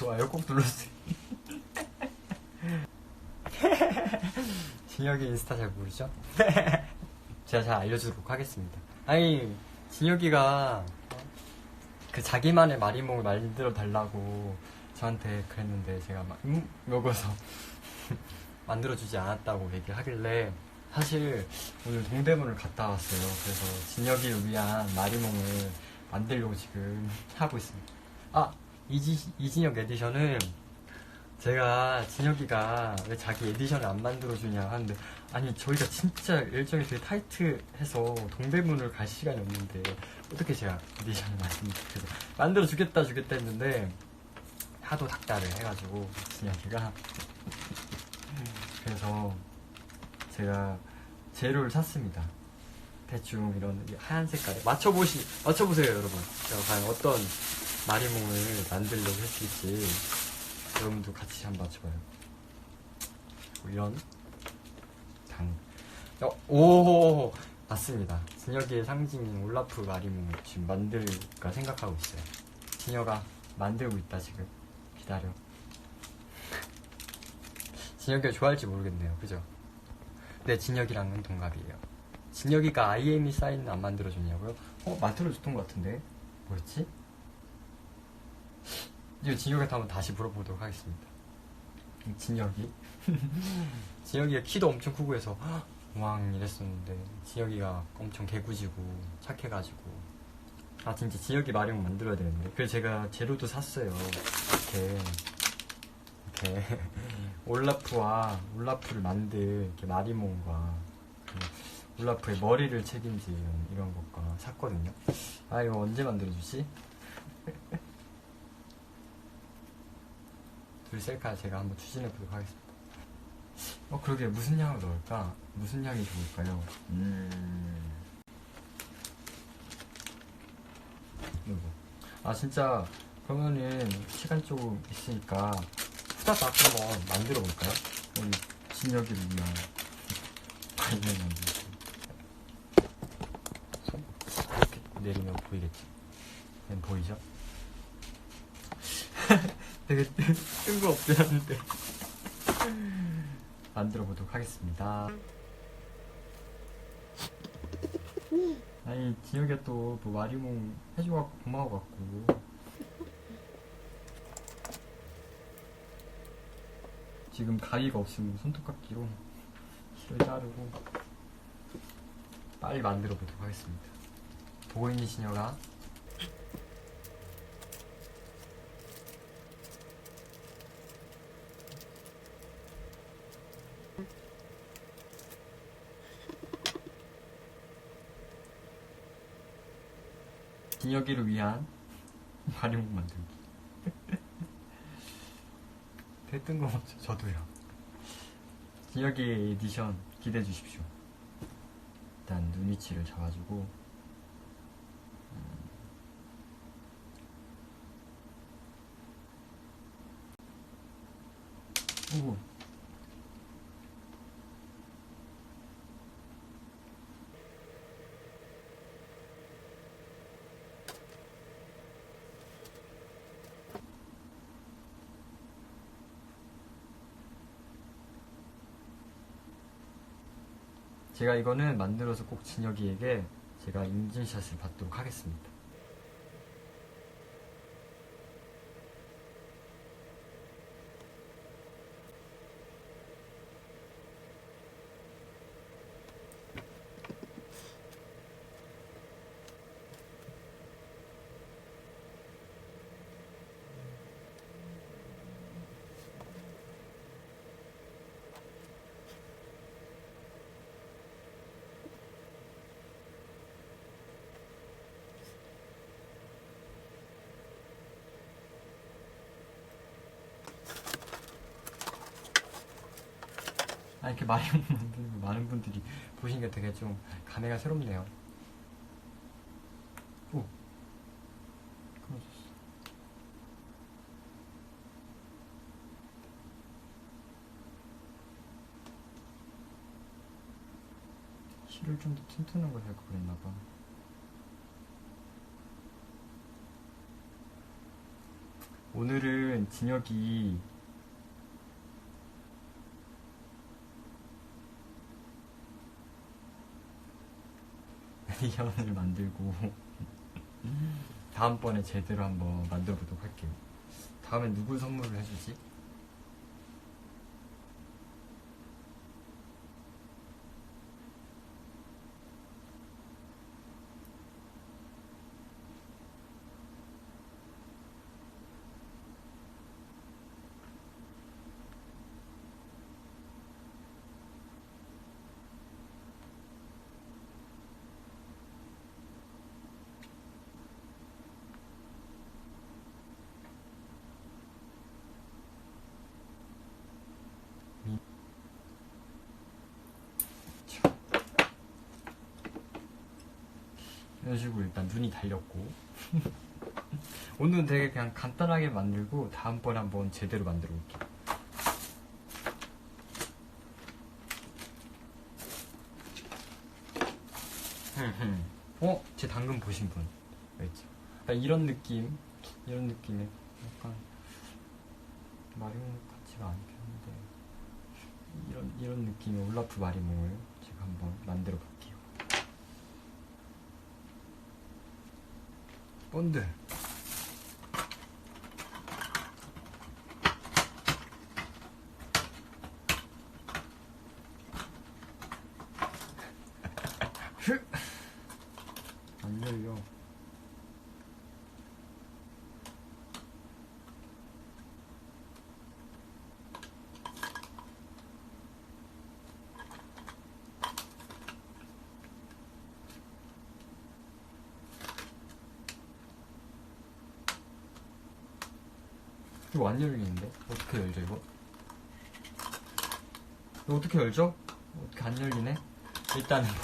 좋아요 꼭 눌러주세요. 진혁이 인스타 잘 모르죠? 제가 잘 알려주도록 하겠습니다. 아니 진혁이가 그 자기만의 마리몽을 만들어 달라고 저한테 그랬는데 제가 막 음? 먹어서 만들어주지 않았다고 얘기를 하길래 사실 오늘 동대문을 갔다 왔어요. 그래서 진혁이를 위한 마리몽을 만들려고 지금 하고 있습니다. 아 이지, 이진혁 에디션은 제가 진혁이가 왜 자기 에디션을 안 만들어주냐 하는데 아니 저희가 진짜 일정이 되게 타이트해서 동대문을 갈 시간이 없는데 어떻게 제가 에디션을 만듭니까 그래서 만들어 주겠다 주겠다 했는데 하도 닥달을 해가지고 진혁이가. 그래서 제가 재료를 샀습니다. 대충 이런 하얀 색깔에 맞춰보시 맞춰보세요 여러분. 제가 과연 어떤 마리몽을 만들려고 했을지 여러분도 같이 한번 맞춰봐요. 이런 당. 어, 오 맞습니다. 진혁이의 상징인 올라프 마리몽을 지금 만들까 생각하고 있어요. 진혁아 만들고 있다 지금. 기다려. 진혁이가 좋아할지 모르겠네요. 그죠? 네 진혁이랑은 동갑이에요. 진혁이가 IME 사인은 안 만들어줬냐고요? 어 만들어줬던 것 같은데. 뭐였지? 이거 진혁이한테 한번 다시 물어보도록 하겠습니다. 진혁이? 진혁이가 키도 엄청 크고 해서 왕 이랬었는데 진혁이가 엄청 개구지고 착해가지고. 아 진짜 진혁이 마리몽 만들어야 되는데. 그래서 제가 재료도 샀어요. 이렇게. 이렇게. 올라프와 올라프를 만들 이렇게 마리몽과 그 올라프의 머리를 이런, 이런 것과 샀거든요. 아 이거 언제 만들어주지? 둘 셀카 제가 한번 추진해 보도록 하겠습니다 어 그러게 무슨 향을 넣을까? 무슨 향이 좋을까요? 음아 진짜 그러면은 시간 조금 있으니까 후다닥 한번 만들어 볼까요? 우리 진혁이를 위한 발명 만들기 이렇게 내리면 보이겠지? 는 보이죠? 되게 뜬금없지 않은데. 만들어 보도록 하겠습니다. 아니 진혁이가 또뭐 마리몽 해줘갖고 고마워갖고. 지금 가위가 없으면 손톱깎이로 실을 자르고 빨리 만들어 보도록 하겠습니다. 보고 있니 진혁아? 진혁이를 위한 마리몽 만들기. 되게 뜬금없죠. 저도요. 진혁이 에디션 기대해 주십시오. 일단 눈 위치를 잡아주고 음. 오 제가 이거는 만들어서 꼭 진혁이에게 제가 인증샷을 받도록 하겠습니다. 이렇게 많이 만드는 거 많은 분들이 보시니까 되게 좀 감회가 새롭네요. 실을 좀 더 튼튼한 걸 할 걸 그랬나 봐. 오늘은 진혁이 미연을 만들고 다음번에 제대로 한번 만들어 보도록 할게요. 다음엔 누구 선물을 해주지? 식으로 일단 눈이 달렸고. 오늘은 되게 그냥 간단하게 만들고 다음번에 한번 제대로 만들어 볼게요. 어? 제 당근 보신 분? 약간 이런 느낌? 이런 느낌의 약간 마리모 같지가 않긴 한데. 이런 이런 느낌의 올라프 마리모를 제가 한번 만들어 볼게요 본드 안 열려 이거 안 열리는데? 어떻게 열죠 이거? 이거 어떻게 열죠? 어떻게 안 열리네? 일단은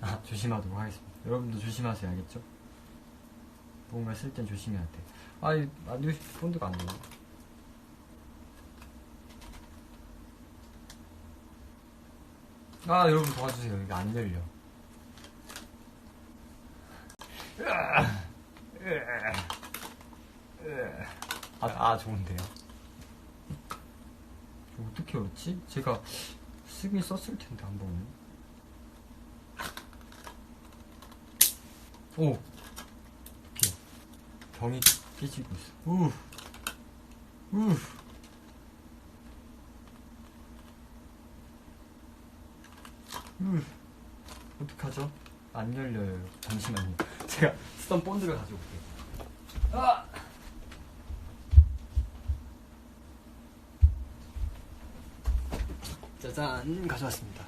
아 조심하도록 하겠습니다 여러분도 조심하세요 알겠죠? 뭔가 쓸 땐 조심해야 돼 아이 만들고 싶은 본드가 안 나와 아 여러분 도와주세요. 이거 안 열려. 아, 아 좋은데요? 어떻게 열었지? 제가 쓰긴 썼을 텐데 한 번은 오! 이렇게 병이 깨지고 있어. 우 우. 우. 어떡하죠? 안 열려요. 잠시만요. 제가 쓰던 본드를 가져올게요. 아! 짜잔! 가져왔습니다.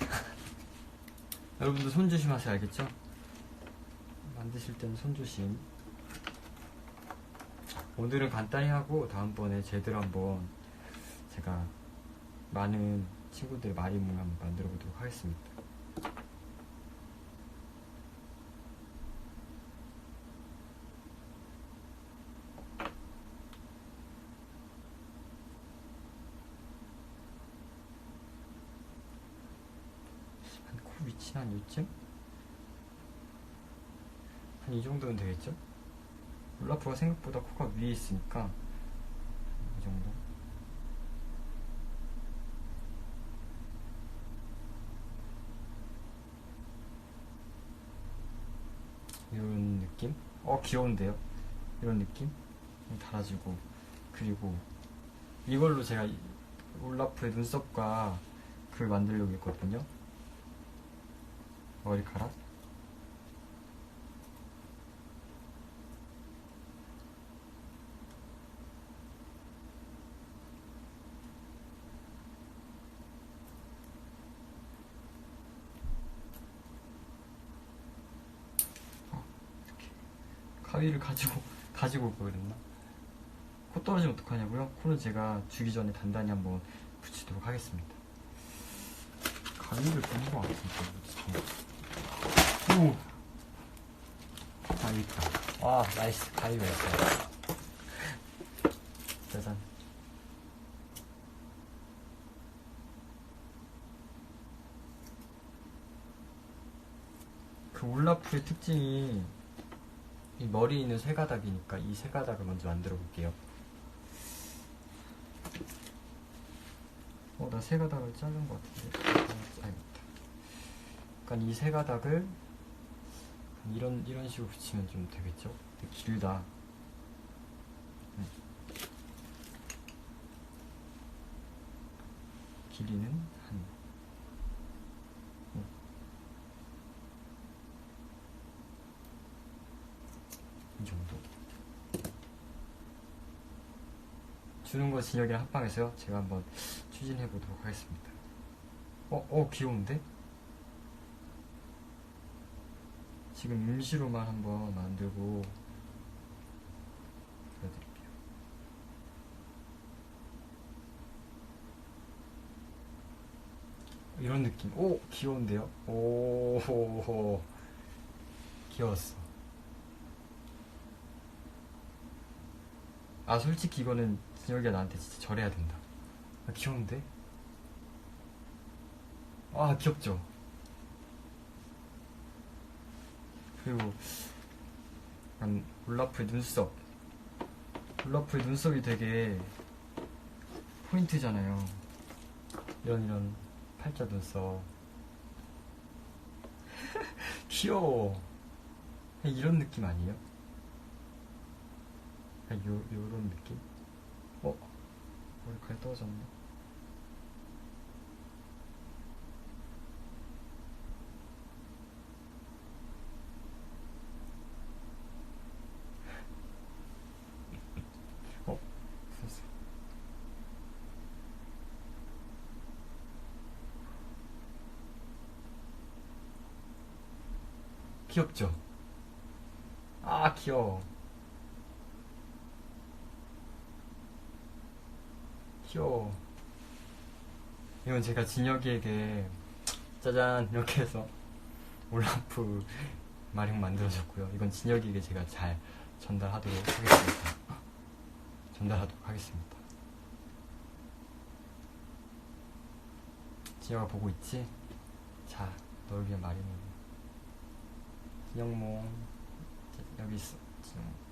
여러분도 손 조심하세요. 알겠죠? 만드실 때는 손 조심. 오늘은 간단히 하고 다음번에 제대로 한번 제가 많은 친구들 마리몽 한번 만들어 보도록 하겠습니다. 한 코 위치는 한 요쯤? 한 이 정도는 되겠죠? 올라프가 생각보다 코가 위에 있으니까 이 정도? 이런 느낌? 어 귀여운데요? 이런 느낌? 달아주고 그리고 이걸로 제가 이- 올라프의 눈썹과 그걸 만들려고 했거든요 머리카락 가위를 가지고 가지고 올 거거든요. 코 떨어지면 어떡하냐고요? 코는 제가 주기 전에 단단히 한번 붙이도록 하겠습니다. 가위를 보는 거 같습니다. 오! 아, 가위 있다. 아, 나이스. 가위 외웠어요. 짜잔. 그 올라프의 특징이 이 머리에 있는 세 가닥이니까 이 세 가닥을 먼저 만들어 볼게요. 어, 나 세 가닥을 자른 것 같은데. 아, 알겠다. 그러니까 이세 가닥을 이런 이런 식으로 붙이면 좀 되겠죠? 길다. 음. 길이는 한 음. 이 정도. 주는 거 진혁이랑 합방해서요. 제가 한번 추진해 보도록 하겠습니다. 어, 어, 귀여운데? 지금 임시로만 한번 만들고 보여드릴게요. 이런 느낌. 오, 귀여운데요? 오, 호, 귀여웠어. 아, 솔직히 이거는 진혁이가 나한테 진짜 절해야 된다. 아, 귀여운데? 아, 귀엽죠? 그리고 약간 올라프의 눈썹 올라프의 눈썹이 되게 포인트잖아요 이런 이런 팔자 눈썹 귀여워 이런 느낌 아니에요? 그냥 요, 요런 느낌? 어? 머리카락 떨어졌네 어? 됐어. 귀엽죠? 아, 귀여워. 귀여워. 이건 제가 진혁이에게 짜잔 이렇게 해서 올라프 마룡 만들어줬고요. 이건 진혁이에게 제가 잘 전달하도록 하겠습니다. 전달하도록 하겠습니다. 진혁아 보고 있지? 자, 너를 위한 말이네. 진영몽 여기 있어. 진영.